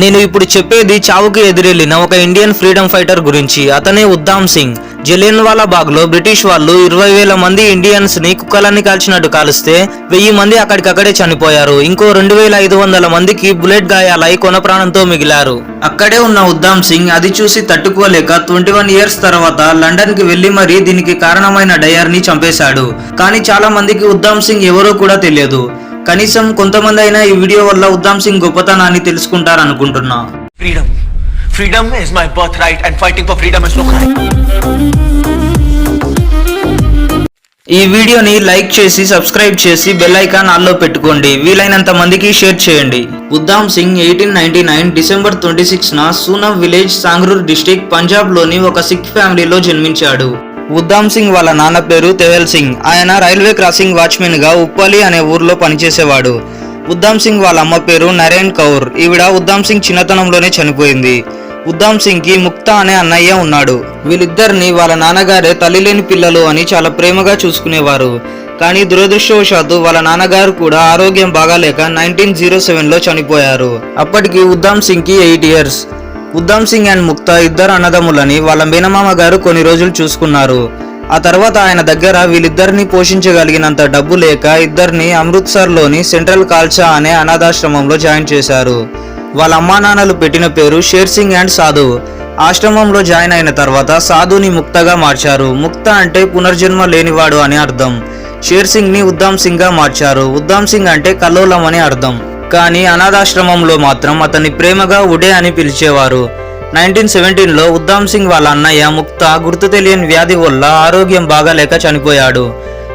నేను ఇప్పుడు చెప్పేది చావుకు ఎదురెళ్ళిన ఒక ఇండియన్ ఫ్రీడమ్ ఫైటర్ గురించి. అతనే ఉద్దామ్ సింగ్. జలియన్వాలా బాగ్లో బ్రిటిష్ వాళ్ళు ఇరవై వేల మంది ఇండియన్స్ని కుక్కలన్నీ కాల్చినట్టు కాలిస్తే వెయ్యి మంది అక్కడికక్కడే చనిపోయారు. ఇంకో రెండు వేల ఐదు వందల మందికి బుల్లెట్ గాయాలై కొన ప్రాణంతో మిగిలారు. అక్కడే ఉన్న ఉద్దామ్ సింగ్ అది చూసి తట్టుకోలేక ట్వంటీ వన్ ఇయర్స్ తర్వాత లండన్కి వెళ్ళి మరీ దీనికి కారణమైన డయర్ని చంపేశాడు. కానీ చాలా మందికి ఉద్దామ్ సింగ్ ఎవరో కూడా తెలియదు. కనీసం కొంతమంది అయినా ఈ వీడియో వల్ల ఉద్దామ్ సింగ్ గొప్పతనాన్ని తెలుసుకుంటారనుకుంటున్నా Freedom. Freedom is my birthright, and fighting for freedom is no crime. ఈ వీడియోని లైక్ చేసి సబ్స్క్రైబ్ చేసి బెల్ ఐకాన్ ఆల్లో పెట్టుకోండి వీలైనంత మందికి షేర్ చేయండి Udham Singh eighteen ninety nine December twenty six న సూనమ్ విలేజ్ సాంగ్రూర్ డిస్టిక్ పంజాబ్లోని ఒక సిక్ ఫ్యామిలీలో జన్మించాడు ఉద్దామ్ సింగ్ వాళ్ళ నాన్న పేరు తెవెల్ సింగ్. ఆయన రైల్వే క్రాసింగ్ వాచ్మెన్గా ఉప్పలి అనే ఊర్లో పనిచేసేవాడు. ఉద్దామ్ సింగ్ వాళ్ళ అమ్మ పేరు నరేన్ కౌర్. ఈవిడ ఉద్దామ్ సింగ్ చిన్నతనంలోనే చనిపోయింది. ఉద్దామ్ సింగ్కి ముక్తా అనే అన్నయ్య ఉన్నాడు. వీళ్ళిద్దరిని వాళ్ళ నాన్నగారే తల్లి లేని పిల్లలు అని చాలా ప్రేమగా చూసుకునేవారు. కానీ దురదృష్టవశాత్తు వాళ్ళ నాన్నగారు కూడా ఆరోగ్యం బాగాలేక నైన్టీన్ జీరో సెవెన్లో చనిపోయారు. అప్పటికి Udham సింగ్కి eight years. Udham Singh and Mukta ఇద్దరు అన్నదమ్ములని వాళ్ళ మేనమామ గారు కొన్ని రోజులు చూసుకున్నారు. ఆ తర్వాత ఆయన దగ్గర వీళ్ళిద్దరిని పోషించగలిగినంత డబ్బు లేక ఇద్దరిని అమృత్సర్లోని సెంట్రల్ కాల్చా అనే అనాథాశ్రమంలో జాయిన్ చేశారు. వాళ్ళ అమ్మా నాన్నలు పెట్టిన పేరు షేర్ సింగ్ అండ్ సాధు. ఆశ్రమంలో జాయిన్ అయిన తర్వాత సాధుని ముక్తగా మార్చారు. ముక్త అంటే పునర్జన్మ లేనివాడు అని అర్థం. షేర్ సింగ్ని ఉద్దామ్ సింగ్గా మార్చారు. ఉద్దామ్ సింగ్ అంటే కల్లోలం అని అర్థం. కానీ అనాథాశ్రమంలో మాత్రం అతన్ని ప్రేమగా ఉడే అని పిలిచేవారు. నైన్టీన్ సెవెంటీన్లో ఉద్దామ్ సింగ్ వాళ్ళ అన్నయ్య ముక్తా గుర్తు తెలియని వ్యాధి వల్ల ఆరోగ్యం బాగాలేక చనిపోయాడు.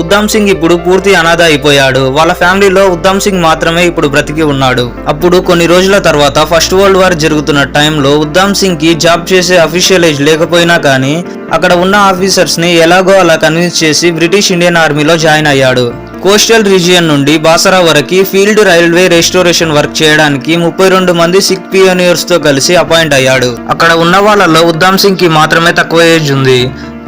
ఉద్దామ్ సింగ్ ఇప్పుడు పూర్తి అనాథ అయిపోయాడు. వాళ్ళ ఫ్యామిలీలో ఉద్దామ్ సింగ్ మాత్రమే ఇప్పుడు బ్రతికి ఉన్నాడు. అప్పుడు కొన్ని రోజుల తర్వాత ఫస్ట్ వరల్డ్ వార్ జరుగుతున్న టైంలో ఉద్దామ్ సింగ్కి జాబ్ చేసే అఫీషియల్ ఏజ్ లేకపోయినా కానీ అక్కడ ఉన్న ఆఫీసర్స్ని ఎలాగో అలా కన్విన్స్ చేసి బ్రిటిష్ ఇండియన్ ఆర్మీలో జాయిన్ అయ్యాడు. కోస్టల్ రీజియన్ నుండి బాసరా వరకు ఫీల్డ్ రైల్వే రెస్టోరేషన్ వర్క్ చేయడానికి ముప్పై రెండు మంది సిక్ పియోనియర్స్తో కలిసి అపాయింట్ అయ్యాడు. అక్కడ ఉన్న వాళ్ళలో ఉద్దామ్ సింగ్కి మాత్రమే తక్కువ ఏజ్ ఉంది.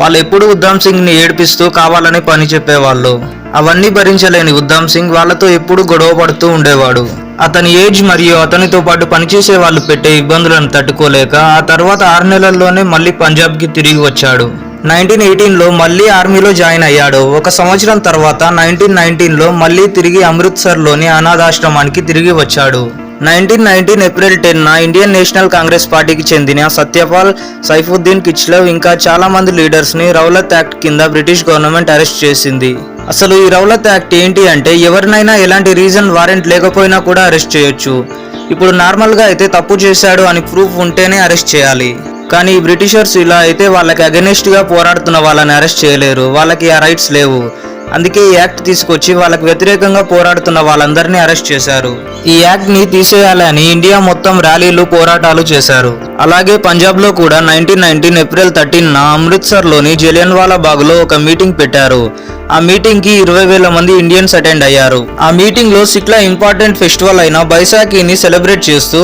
వాళ్ళు ఎప్పుడు ఉద్దామ్ సింగ్ని ఏడిపిస్తూ కావాలని పని చెప్పేవాళ్ళు. అవన్నీ భరించలేని ఉద్దామ్ సింగ్ వాళ్ళతో ఎప్పుడూ గొడవ పడుతూ ఉండేవాడు. అతని ఏజ్ మరియు అతనితో పాటు పనిచేసే వాళ్ళు పెట్టే ఇబ్బందులను తట్టుకోలేక ఆ తర్వాత ఆరు నెలల్లోనే మళ్ళీ పంజాబ్కి తిరిగి వచ్చాడు. నైన్టీన్ ఎయిటీన్లో మళ్ళీ ఆర్మీలో జాయిన్ అయ్యాడు. ఒక సంవత్సరం తర్వాత నైన్టీన్ నైన్టీన్లో మళ్ళీ తిరిగి అమృత్సర్లోని అనాథాశ్రమానికి తిరిగి వచ్చాడు. Nineteen nineteen April టెన్న Indian National Congress పార్టీకి చెందిన సత్యపాల్ సైఫుద్దీన్ కిచ్లవ్ ఇంకా చాలా మంది లీడర్స్ని రౌలత్ యాక్ట్ కింద బ్రిటిష్ గవర్నమెంట్ అరెస్ట్ చేసింది. అసలు ఈ రౌలత్ యాక్ట్ ఏంటి అంటే ఎవరినైనా ఎలాంటి రీజన్ వారెంట్ లేకపోయినా కూడా అరెస్ట్ చేయొచ్చు. ఇప్పుడు నార్మల్గా అయితే తప్పు చేశాడు అని ప్రూఫ్ ఉంటేనే అరెస్ట్ చేయాలి. కానీ బ్రిటిషర్స్ ఇలా అయితే వాళ్ళకి అగెనిస్ట్గా పోరాడుతున్న వాళ్ళని అరెస్ట్ చేయలేరు. వాళ్ళకి ఆ రైట్స్ లేవు. అందుకే ఈ యాక్ట్ తీసుకొచ్చి వాళ్ళకు వ్యతిరేకంగా పోరాడుతున్న వాళ్ళందరినీ అరెస్ట్ చేశారు. ఈ యాక్ట్ని తీసేయాలని ఇండియా మొత్తం ర్యాలీలు పోరాటాలు చేశారు. అలాగే పంజాబ్లో కూడా నైన్టీన్ నైన్టీన్ ఏప్రిల్ థర్టీన్ న అమృత్సర్లోని జలియన్వాలా బాగ్లో ఒక మీటింగ్ పెట్టారు. ఆ మీటింగ్కి ఇరవై వేల మంది ఇండియన్స్ అటెండ్ అయ్యారు. ఆ మీటింగ్లో సిక్లా ఇంపార్టెంట్ ఫెస్టివల్ అయిన బైసాఖీని సెలబ్రేట్ చేస్తూ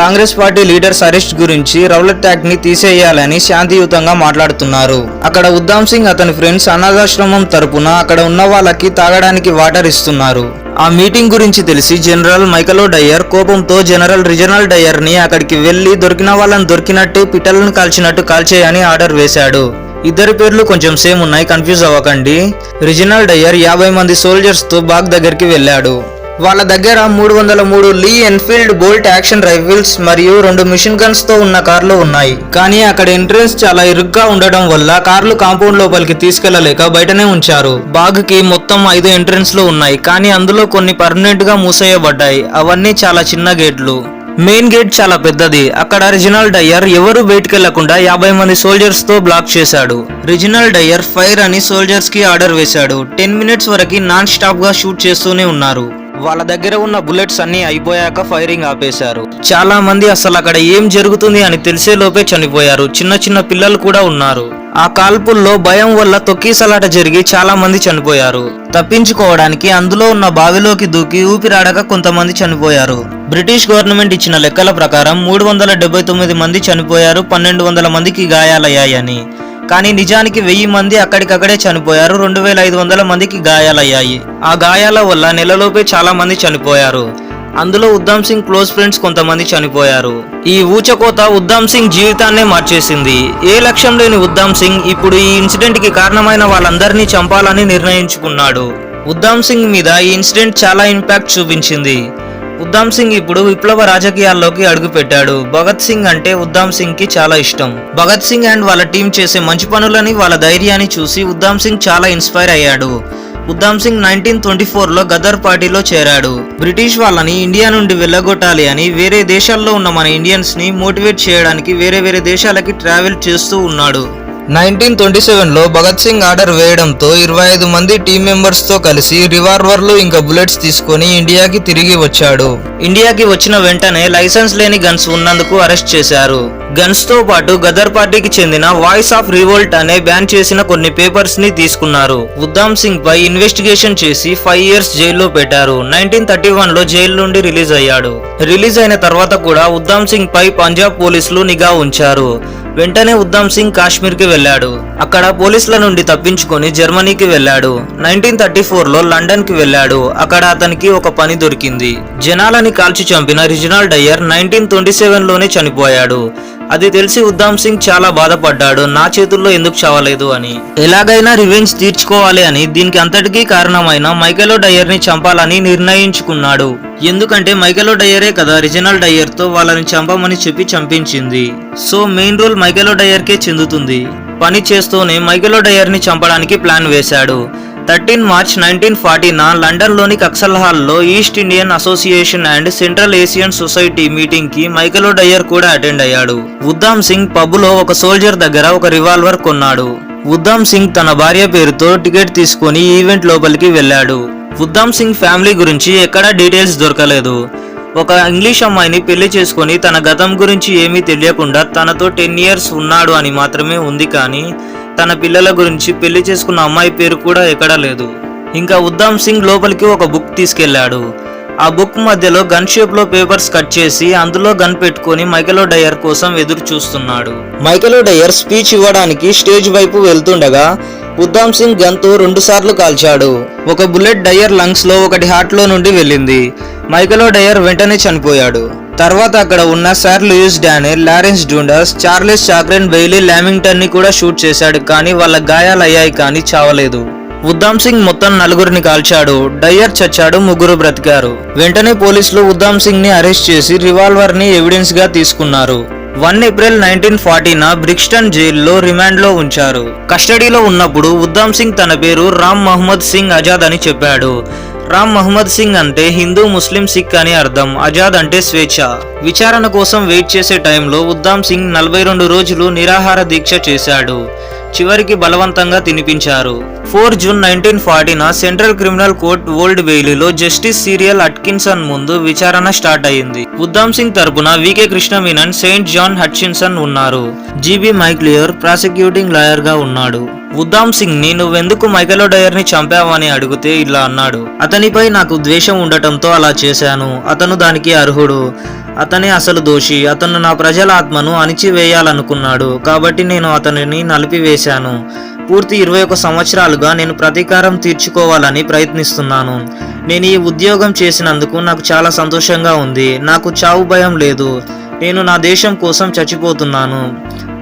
కాంగ్రెస్ పార్టీ లీడర్స్ అరెస్ట్ గురించి రౌలట్ యాక్ట్ని తీసేయాలని శాంతియుతంగా మాట్లాడుతున్నారు. అక్కడ ఉద్దాం సింగ్ అతని ఫ్రెండ్స్ అనాథాశ్రమం తరపున అక్కడ ఉన్న వాళ్ళకి తాగడానికి వాటర్ ఇస్తున్నారు. ఆ మీటింగ్ గురించి తెలిసి జనరల్ మైకలో డయ్యర్ కోపంతో జనరల్ రిజనల్ డయ్యర్ని అక్కడికి వెళ్ళి దొరికిన వాళ్ళని దొరికినట్టు పిట్టలను కాల్చినట్టు కాల్చేయని ఆర్డర్ వేశాడు. ఇద్దరి పేర్లు కొంచెం సేమ్ ఉన్నాయి కన్ఫ్యూజ్ అవ్వకండి. రిజినల్ డయ్యర్ యాభై మంది సోల్జర్స్తో బాగ్ దగ్గరికి వెళ్ళాడు. వాళ్ళ దగ్గర మూడు వందల మూడు Lee Enfield bolt action rifles మరియు రెండు మిషన్ గన్స్తో ఉన్న కార్లు ఉన్నాయి. కానీ అక్కడ ఎంట్రన్స్ చాలా ఇరుగ్గా ఉండడం వల్ల కార్లు కాంపౌండ్ లోపలికి తీసుకెళ్ళలేక బయటనే ఉంచారు. బాగ్కి మొత్తం ఐదు ఎంట్రన్స్లు ఉన్నాయి. కానీ అందులో కొన్ని పర్మనెంట్గా మూసేయబడ్డాయి. అవన్నీ చాలా చిన్న గేట్లు. మెయిన్ గేట్ చాలా పెద్దది. అక్కడ రిజినల్ డయ్యర్ ఎవరు బయటకెళ్ళకుండా యాభై మంది సోల్జర్స్తో బ్లాక్ చేశాడు. రిజినల్ డయ్యర్ ఫైర్ అని సోల్జర్స్కి ఆర్డర్ వేశాడు. టెన్ మినిట్స్ వరకు నాన్ స్టాప్గా షూట్ చేస్తూనే ఉన్నారు. వాళ్ళ దగ్గర ఉన్న బుల్లెట్స్ అన్ని అయిపోయాక ఫైరింగ్ ఆపేశారు. చాలా మంది అసలు అక్కడ ఏం జరుగుతుంది అని తెలిసే లోపే చనిపోయారు. చిన్న చిన్న పిల్లలు కూడా ఉన్నారు. ఆ కాల్పుల్లో భయం వల్ల తొక్కీసలాట జరిగి చాలా మంది చనిపోయారు. తప్పించుకోవడానికి అందులో ఉన్న బావిలోకి దూకి ఊపిరాడక కొంతమంది చనిపోయారు. బ్రిటిష్ గవర్నమెంట్ ఇచ్చిన లెక్కల ప్రకారం మూడు వందల డెబ్బై తొమ్మిది మంది చనిపోయారు పన్నెండు వందల మందికి గాయాలయ్యాయని. కానీ నిజానికి వెయ్యి మంది అక్కడికక్కడే చనిపోయారు. రెండు వేల ఐదు వందల మందికి గాయాలయ్యాయి. ఆ గాయాల వల్ల నెలలోపే చాలా మంది చనిపోయారు. అందులో ఉద్దమ్ సింగ్ క్లోజ్ ఫ్రెండ్స్ కొంతమంది చనిపోయారు. ఈ ఊచకోత ఉద్దమ్ సింగ్ జీవితాన్నే మార్చేసింది. ఏ లక్ష్యం లేని ఉద్దమ్ సింగ్ ఇప్పుడు ఈ ఇన్సిడెంట్కి కారణమైన వాళ్ళందరినీ చంపాలని నిర్ణయించుకున్నాడు. ఉద్దమ్ సింగ్ మీద ఈ ఇన్సిడెంట్ చాలా ఇంపాక్ట్ చూపించింది. ఉద్దమ్ సింగ్ ఇప్పుడు విప్లవ రాజకీయాల్లోకి అడుగుపెట్టాడు. భగత్ సింగ్ అంటే ఉద్దమ్ సింగ్కి చాలా ఇష్టం. భగత్ సింగ్ అండ్ వాళ్ళ టీం చేసే మంచి పనులని వాళ్ళ ధైర్యాన్ని చూసి ఉద్దమ్ సింగ్ చాలా ఇన్స్పైర్ అయ్యాడు. ఉద్దామ్ సింగ్ నైన్టీన్ ట్వంటీ ఫోర్లో గదర్ పార్టీలో చేరాడు. బ్రిటిష్ వాళ్ళని ఇండియా నుండి వెళ్ళగొట్టాలి అని వేరే దేశాల్లో ఉన్న మన ఇండియన్స్ని మోటివేట్ చేయడానికి వేరే వేరే దేశాలకి ట్రావెల్ చేస్తూ ఉన్నాడు. నైన్టీన్ ట్వంటీ సెవెన్లో భగత్ సింగ్ ఆర్డర్ వేయడంతో ఇరవై ఐదు మంది టీం మెంబర్స్తో కలిసి రివాల్వర్లు ఇంకా బుల్లెట్స్ తీసుకొని ఇండియాకి తిరిగి వచ్చాడు. ఇండియాకి వచ్చిన వెంటనే లైసెన్స్ లేని గన్స్ ఉన్నందుకు అరెస్ట్ చేశారు. గన్స్తో పాటు గదర్ పార్టీకి చెందిన వాయిస్ ఆఫ్ రివోల్ట్ అనే బ్యాన్ చేసిన కొన్ని పేపర్స్ని తీసుకున్నారు. ఉద్దమ్ సింగ్ పై ఇన్వెస్టిగేషన్ చేసి ఫైవ్ ఇయర్స్ జైల్లో పెట్టారు. నైన్టీన్ థర్టీ వన్లో జైలు నుండి రిలీజ్ అయ్యాడు. రిలీజ్ అయిన తర్వాత కూడా ఉద్దమ్ సింగ్ పై పంజాబ్ పోలీసులు నిఘా ఉంచారు. వెంటనే ఉద్దమ్ సింగ్ కాశ్మీర్కి వెళ్ళాడు. అక్కడ పోలీసుల నుండి తప్పించుకొని జర్మనీకి వెళ్ళాడు. నైన్టీన్ థర్టీ ఫోర్లో లండన్కి వెళ్ళాడు. అక్కడ అతనికి ఒక పని దొరికింది. జనాలని కాల్చి చంపిన రిజినల్ డయ్యర్ నైన్టీన్ ట్వంటీ సెవెన్లోనే చనిపోయాడు. అది తెలిసి ఉద్దామ్ సింగ్ చాలా బాధపడ్డాడు నా చేతుల్లో ఎందుకు చావలేదు అని. ఎలాగైనా రివెంజ్ తీర్చుకోవాలి అని దీనికి అంతటికీ కారణమైన మైకెలో డయర్ని చంపాలని నిర్ణయించుకున్నాడు. ఎందుకంటే మైకెలో డయ్యరే కదా రిజినల్ డయ్యర్తో వాళ్ళని చంపమని చెప్పి చంపించింది. So main role Michael O'Dwyer కే చెందుతుంది. పని చేస్తూనే మైకెలో డయ్యర్ని చంపడానికి ప్లాన్ వేశాడు. థర్టీన్ మార్చ్ నైన్టీన్ ఫార్టీన లండన్లోని కక్సల్ హాల్లో East Indian Association and Central Asian Society మీటింగ్కి మైకెలో డయ్యర్ కూడా అటెండ్ అయ్యాడు. ఉద్దమ్ సింగ్ పబ్లో ఒక సోల్జర్ దగ్గర ఒక రివాల్వర్ కొన్నాడు. ఉద్దమ్ సింగ్ తన భార్య పేరుతో టికెట్ తీసుకొని ఈవెంట్ లోపలికి వెళ్ళాడు. ఉద్దమ్ సింగ్ ఫ్యామిలీ గురించి ఎక్కడా డీటెయిల్స్ దొరకలేదు. ఒక ఇంగ్లీష్ అమ్మాయిని పెళ్ళి చేసుకొని తన గతం గురించి ఏమీ తెలియకుండా తనతో టెన్ ఇయర్స్ ఉన్నాడు అని మాత్రమే ఉంది కానీ తన పిల్లల గురించి పెళ్ళి చేసుకున్న అమ్మాయి పేరు కూడా ఎక్కడా లేదు. ఇంకా ఉద్దామ్ సింగ్ లోపలికి ఒక బుక్ తీసుకెళ్ళాడు ఆ బుక్ మధ్యలో గన్ షేప్లో పేపర్స్ కట్ చేసి అందులో గన్ పెట్టుకొని మైకెలో డయర్ కోసం ఎదురు చూస్తున్నాడు. మైకెలో డయర్ స్పీచ్ ఇవ్వడానికి స్టేజ్ వైపు వెళ్తుండగా ఉద్దామ్ సింగ్ గన్తో రెండు సార్లు కాల్చాడు. ఒక బుల్లెట్ డయర్ లంగ్స్లో ఒకటి హార్ట్లో నుండి వెళ్ళింది. మైకెలో డయర్ వెంటనే చనిపోయాడు. తర్వాత అక్కడ ఉన్న sir Louis Dane Lawrence Dundas Charles Cochrane Baillie లామింగ్టన్ని కూడా షూట్ చేశాడు కానీ వాళ్ళ గాయాలయ్యాయి కానీ చావలేదు. ఉద్దాం సింగ్ మొత్తం నలుగురిని కాల్చాడు. డయ్యర్ చచ్చాడు ముగ్గురు బ్రతికారు. వెంటనే పోలీసులు ఉద్దాం సింగ్ని అరెస్ట్ చేసి రివాల్వర్ని ఎవిడెన్స్గా తీసుకున్నారు. వన్ ఏప్రిల్ నైన్టీన్ ఫార్టీన బ్రిక్స్టన్ జైల్లో రిమాండ్లో ఉంచారు. కస్టడీలో ఉన్నప్పుడు ఉద్దాం సింగ్ తన పేరు రామ్ మహమ్మద్ సింగ్ ఆజాద్ అని చెప్పాడు. రామ్ మహమ్మద్ సింగ్ అంటే హిందూ ముస్లిం సిక్ అని అర్థం. ఆజాద్ అంటే స్వేచ్ఛ. విచారణ కోసం వెయిట్ చేసే టైంలో ఉద్దమ్ సింగ్ నలభై రెండు రోజులు నిరాహార దీక్ష చేశాడు. చివరికి బలవంతంగా తినిపించారు. Four June nineteen ఫార్టీన central criminal court Old బెయిలీలో జస్టిస్ సీరియల్ అట్కిన్సన్ ముందు విచారణ స్టార్ట్ అయింది. ఉద్దమ్ సింగ్ తరపున VK Krishna Menon saint John Hutchinson ఉన్నారు. జీబీ మైక్లియర్ ప్రాసిక్యూటింగ్ లాయర్గా ఉన్నాడు. ఉద్దామ్ సింగ్ని నువ్వెందుకు మైకెలో డయర్ని చంపావని అడిగితే ఇలా అన్నాడు. అతనిపై నాకు ద్వేషం ఉండటంతో అలా చేశాను. అతను దానికి అర్హుడు. అతనే అసలు దోషి అతను నా ప్రజల ఆత్మను అణిచివేయాలనుకున్నాడు కాబట్టి నేను అతనిని నలిపివేశాను. పూర్తి ఇరవై ఒక సంవత్సరాలుగా నేను ప్రతీకారం తీర్చుకోవాలని ప్రయత్నిస్తున్నాను. నేను ఈ ఉద్యోగం చేసినందుకు నాకు చాలా సంతోషంగా ఉంది. నాకు చావు భయం లేదు. నేను నా దేశం కోసం చచ్చిపోతున్నాను.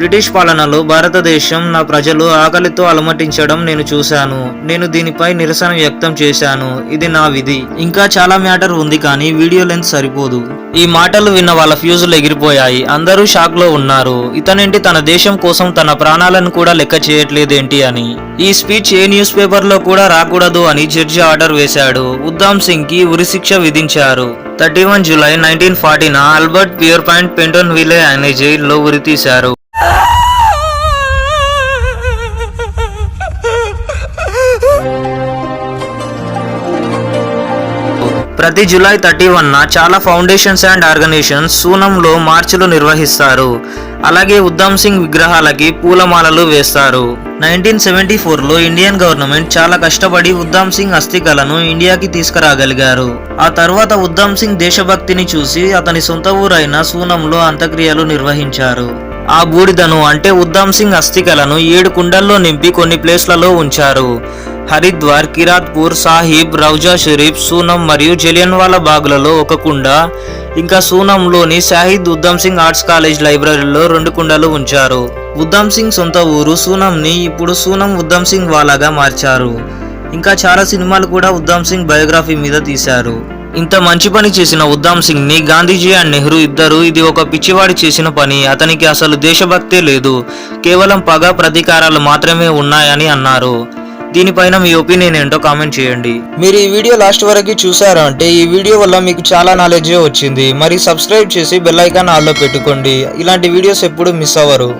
బ్రిటిష్ పాలనలో భారతదేశం నా ప్రజలు ఆకలితో అలమటించడం నేను చూశాను. నేను దీనిపై నిరసన వ్యక్తం చేశాను. ఇది నా విధి. ఇంకా చాలా మ్యాటర్ ఉంది కానీ వీడియో లెంత్ సరిపోదు. ఈ మాటలు విన్న వాళ్ళ ఫ్యూజులు ఎగిరిపోయాయి. అందరూ షాక్లో ఉన్నారు. ఇతనేంటి తన దేశం కోసం తన ప్రాణాలను కూడా లెక్క చేయట్లేదేంటి అని. ఈ స్పీచ్ ఏ న్యూస్ పేపర్లో కూడా రాకూడదు అని జడ్జి ఆర్డర్ వేశాడు. ఉద్దామ్ సింగ్కి ఉరిశిక్ష విధించారు. Thirty one July nineteen forty Albert Pierrepoint Pentonville అనే జైల్లో ఉరితీశారు. ప్రతి జూలై థర్టీ వన్న చాలా ఫౌండేషన్స్ అండ్ ఆర్గనైజేషన్స్ సూనంలో మార్చులు నిర్వహిస్తారు. అలాగే ఉద్దమ్ సింగ్ విగ్రహాలకి పూలమాలలు వేస్తారు. నైన్టీన్ సెవెంటీ ఫోర్లో ఇండియన్ గవర్నమెంట్ చాలా కష్టపడి ఉద్దమ్ సింగ్ అస్థికలను ఇండియాకి తీసుకురాగలిగారు. ఆ తర్వాత ఉద్దమ్ సింగ్ దేశభక్తిని చూసి అతని సొంత ఊరైన సూనంలో అంత్యక్రియలు నిర్వహించారు. ఆ బూడిదను అంటే ఉద్దమ్ సింగ్ అస్థికలను ఏడు కుండల్లో నింపి కొన్ని ప్లేస్లలో ఉంచారు. హరిద్వార్ కిరాత్పూర్ సాహిబ్ రౌజా షరీఫ్ సూనం మరియు జలియన్వాలా బాగులలో ఒక కుండ. ఇంకా సూనంలోని షాహిద్ ఉద్దమ్ సింగ్ ఆర్ట్స్ కాలేజ్ లైబ్రరీలో రెండు కుండలు ఉంచారు. ఉద్దమ్ సింగ్ సొంత ఊరు సూనంని ఇప్పుడు సూనం ఉద్దమ్ సింగ్ వాలాగా మార్చారు. ఇంకా చాలా సినిమాలు కూడా ఉద్దమ్ సింగ్ బయోగ్రఫీ మీద తీశారు. ఇంత మంచి పని చేసిన ఉద్దమ్ సింగ్ని గాంధీజీ అండ్ నెహ్రూ ఇద్దరు ఇది ఒక పిచ్చివాడి చేసిన పని. అతనికి అసలు దేశభక్తే లేదు. కేవలం పగ ప్రతీకారాలు మాత్రమే ఉన్నాయని అన్నారు. దీనిపైన మీ ఒపీనియన్ ఏంటో కామెంట్ చేయండి. మీరు ఈ వీడియో లాస్ట్ వరకు చూసారా అంటే ఈ వీడియో వల్ల మీకు చాలా నాలెడ్జ్ వచ్చింది. మరి సబ్స్క్రైబ్ చేసి బెల్ ఐకాన్ ఆల్లో పెట్టుకోండి. ఇలాంటి వీడియోస్ ఎప్పుడు మిస్ అవ్వరు!